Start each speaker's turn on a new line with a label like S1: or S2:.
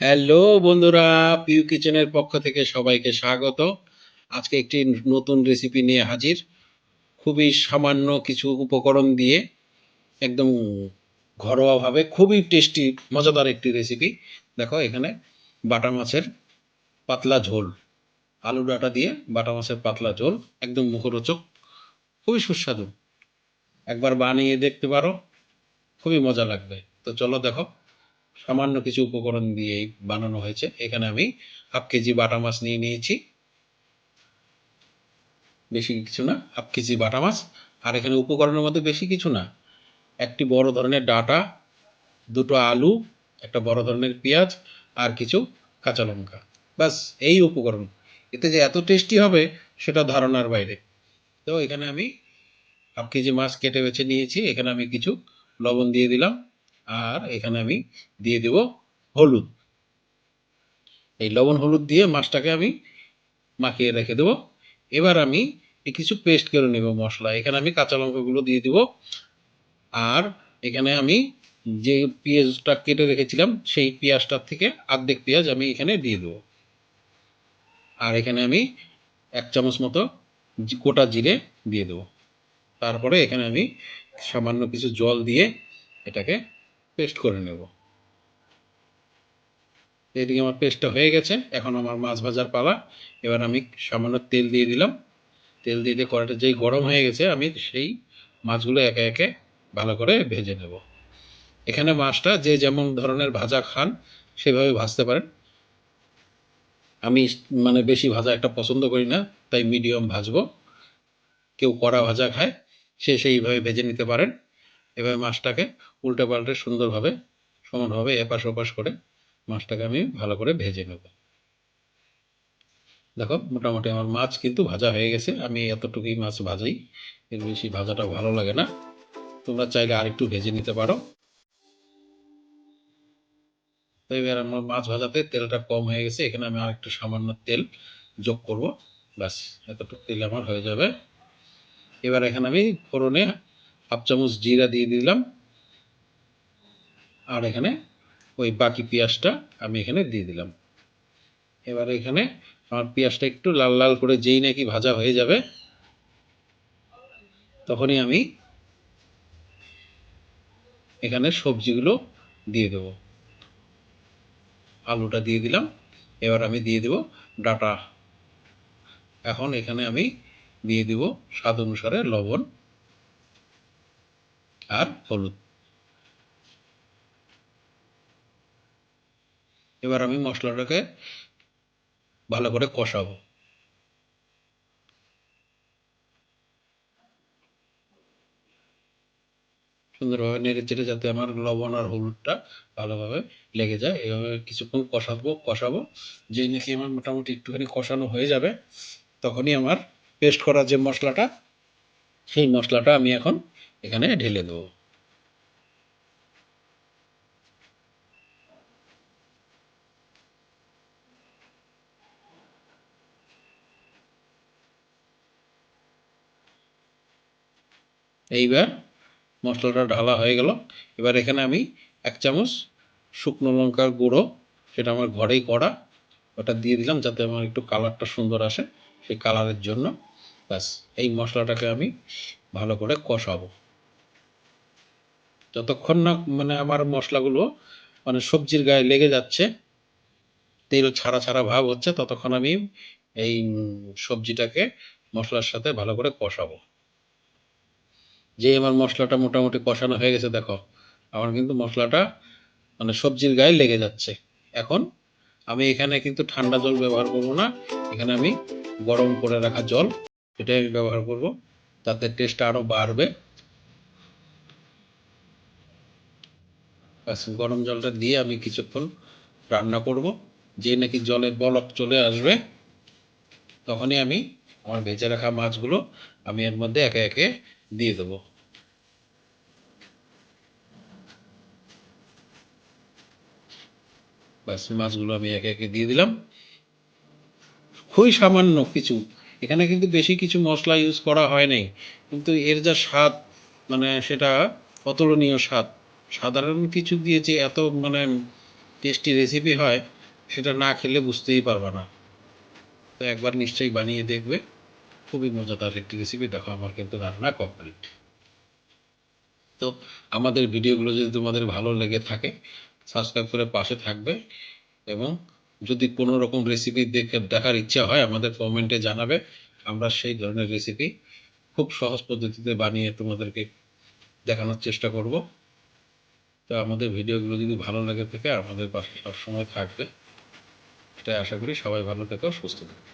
S1: Hello বন্ধুরা পিউ কিচেনের পক্ষ থেকে সবাইকে স্বাগত। আজকে একটি নতুন রেসিপি নিয়ে হাজির। খুবই সামান্য কিছু উপকরণ দিয়ে, একদম ঘরোয়াভাবে খুবই টেস্টি মজাদার একটি রেসিপি দেখো, এখানে বাটা মাছের পাতলা ঝোল, আলু ডাঁটা দিয়ে বাটা মাছের পাতলা ঝোল, একদম মুখরোচক, খুবই সুস্বাদু। একবার বানিয়ে দেখতে পারো, খুবই মজা লাগবে। তো চলো দেখো। সামান্য কিছু উপকরণ দিয়েই বানানো হয়েছে। এখানে আমি হাফ কেজি বাটা মাছ নিয়ে নিয়েছি। বেশি কিছু না, হাফ কেজি বাটা মাছ। আর এখানে উপকরণের মধ্যে বেশি কিছু না। একটি বড় ধরনের ডাটা, দুটো আলু, একটা বড় ধরনের পেঁয়াজ, আর কিছু কাঁচা লঙ্কা। ব্যাস, এই উপকরণ। এতে যে এত টেস্টি হবে, সেটা ধারণার বাইরে। তো এখানে আমি হাফ কেজি মাছ কেটে বেছে নিয়েছি। এখানে আমি কিছু লবণ দিয়ে দিলাম। আর এখানে আমি দিয়ে দেব হলুদ। এই লবণ হলুদ দিয়ে মাছটাকে আমি মাখিয়ে রেখে দেবো। এবার আমি কিছু পেস্ট করে নেব মশলা। এখানে আমি কাঁচা লঙ্কাগুলো দিয়ে দেবো। আর এখানে আমি যে পেঁয়াজটা কেটে রেখেছিলাম, সেই পেঁয়াজটার থেকে অর্ধেক পেঁয়াজ আমি এখানে দিয়ে দেবো। আর এখানে আমি এক চামচ মতো গোটা জিরে দিয়ে দেবো। তারপরে এখানে আমি সামান্য কিছু জল দিয়ে এটাকে পেস্ট করে নেব। এদিকে আমার পেস্টটা হয়ে গেছে। এখন আমার মাছ ভাজার পালা। এবার আমি সামান্য তেল দিয়ে দিলাম। তেল দিয়ে দিয়ে কড়াটা যেই গরম হয়ে গেছে, আমি সেই মাছগুলো একে একে ভালো করে ভেজে নেব। এখানে মাছটা যে যেমন ধরনের ভাজা খান, সেভাবে ভাজতে পারেন। আমি মানে বেশি ভাজা একটা পছন্দ করি না, তাই মিডিয়াম ভাজবো। কেউ কড়া ভাজা খায়, সে সেইভাবে ভেজে নিতে পারেন। এবার মাছটাকে উল্টে পাল্টে সুন্দরভাবে, সমানভাবে এপাশ ওপাশ করে মাছটাকে আমি ভালো করে ভেজে নেব। দেখো, মোটামুটি আমার মাছ কিন্তু ভাজা হয়ে গেছে। আমি এতটুকুই মাছ ভাজাই। এর বেশি ভাজাটা ভালো লাগে না। তোমরা চাইলে আরেকটু ভেজে নিতে পারো। তো এবার আমার মাছ ভাজাতে তেলটা কম হয়ে গেছে। এখানে আমি আরেকটু সামান্য তেল যোগ করব। ব্যাস, এতটুকু তেল আমার হয়ে যাবে। এবার এখানে আমি ফোড়নে হাফ চামচ জিরা দিয়ে দিলাম। আর এখানে ওই বাকি পেঁয়াজটা আমি এখানে দিয়ে দিলাম। এবার এখানে আমার পেঁয়াজটা একটু লাল লাল করে যেই নাকি ভাজা হয়ে যাবে, তখনই আমি এখানে সবজিগুলো দিয়ে দেবো। আলুটা দিয়ে দিলাম। এবার আমি দিয়ে দেব ডাটা। এখন এখানে আমি দিয়ে দিব স্বাদ অনুসারে লবণ। আর হলুদ। এবার আমি মশলাটাকে ভালো করে কষাবো। সুন্দরভাবে নেড়ে চেড়ে যাতে আমার লবণ আর হলুদটা ভালোভাবে লেগে যায়, এভাবে কিছুক্ষণ কষাবো কষাবো। যেই নাকি আমার মোটামুটি একটুখানি কষানো হয়ে যাবে, তখনই আমার পেস্ট করা যে মশলাটা, সেই মশলাটা আমি এখন এখানে ঢেলে দেবো। এইবার মশলাটা ঢালা হয়ে গেল। এবার এখানে আমি এক চামচ শুকনো লঙ্কার গুঁড়ো সেটা আমার ঘরেই করা, ওটা দিয়ে দিলাম যাতে আমার একটু কালারটা সুন্দর আসে সেই কালারের জন্য। ব্যাস, এই মশলাটাকে আমি ভালো করে কষাবো। যতক্ষণ না মানে আমার মশলাগুলো মানে সবজির গায়ে লেগে যাচ্ছে, তেল ছাড়া ছাড়া ভাব হচ্ছে, ততক্ষণ আমি এই সবজিটাকে মশলার সাথে ভালো করে কষাবো। যে আমার মশলাটা মোটামুটি কষানো হয়ে গেছে, দেখো, আমার কিন্তু মশলাটা মানে সবজির গায়ে লেগে যাচ্ছে। এখন আমি এখানে কিন্তু ঠান্ডা জল ব্যবহার করব না, এখানে আমি গরম করে রাখা জল সেটাই আমি ব্যবহার করব, তাতে টেস্টটা আরও বাড়বে। ব্যাস, গরম জলটা দিয়ে আমি কিছুক্ষণ রান্না করব। যে নাকি জলের বলক চলে আসবে, তখনই আমি আমার ভেজে রাখা মাছগুলো আমি এর মধ্যে একে একে দিয়ে দেবো। ব্যাস, মাছগুলো আমি একে একে দিয়ে দিলাম। খুবই সামান্য কিছু। এখানে কিন্তু বেশি কিছু মশলা ইউজ করা হয় নাই, কিন্তু এর যা স্বাদ মানে সেটা অতুলনীয় স্বাদ। সাধারণ কিছু দিয়ে যে এত মানে টেস্টি রেসিপি হয়, সেটা না খেলে বুঝতেই পারবে না। তো একবার নিশ্চয়ই বানিয়ে দেখবে। খুবই মজাদার একটি রেসিপি দেখো, আমার কিন্তু রান্না কমপ্লিট তো আমাদের ভিডিওগুলো যদি তোমাদের ভালো লেগে থাকে সাবস্ক্রাইব করে পাশে থাকবে এবং যদি কোনো রকম রেসিপি দেখে দেখার ইচ্ছা হয়, আমাদের কমেন্টে জানাবে। আমরা সেই ধরনের রেসিপি খুব সহজ পদ্ধতিতে বানিয়ে তোমাদেরকে দেখানোর চেষ্টা করব। তো আমাদের ভিডিওগুলো যদি ভালো লাগে থাকে, আমাদের পাশে সবসময় থাকবে। এটাই আশা করি সবাই ভালো থেকো, সুস্থ থেকো।